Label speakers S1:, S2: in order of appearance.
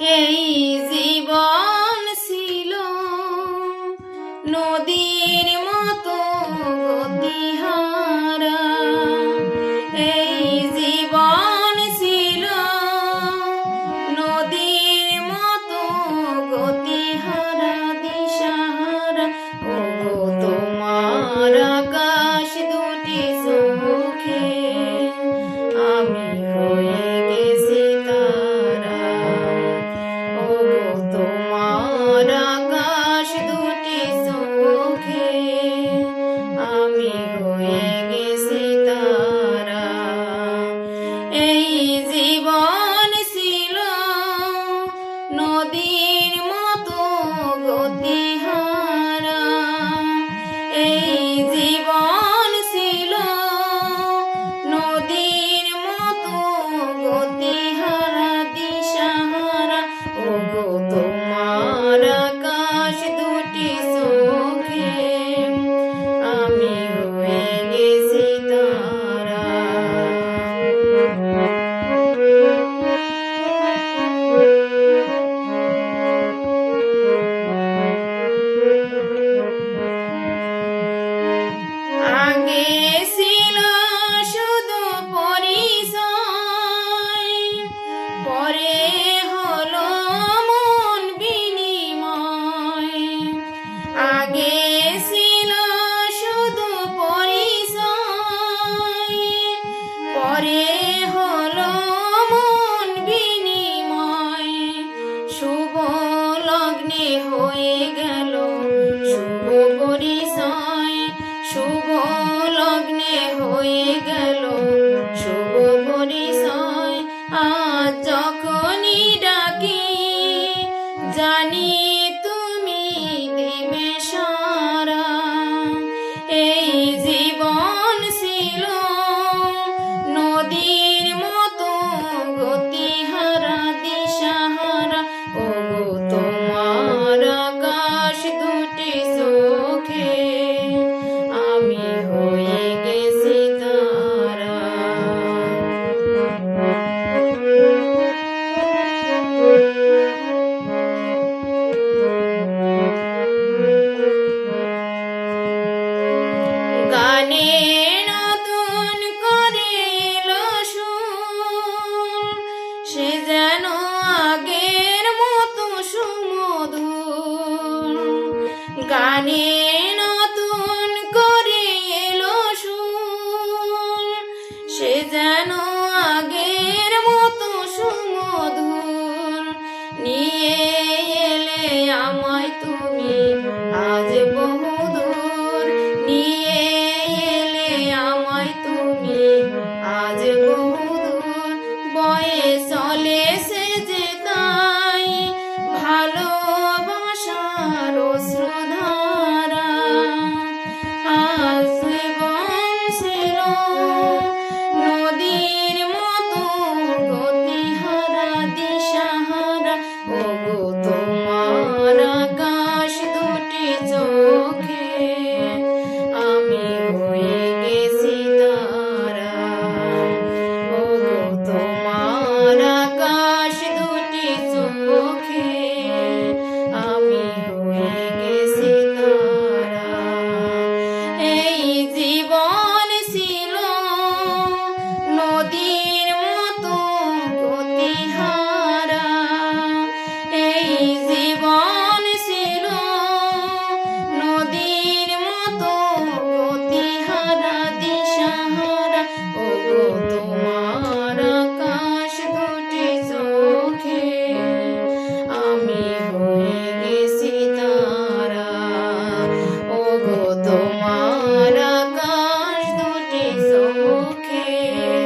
S1: easy boy. crazy. ডাকি জানি তুমি দেবে সারা। এই জীবন ছিল নদীর মতো গতিহারা দিশাহারা। ও তোমার गाने porque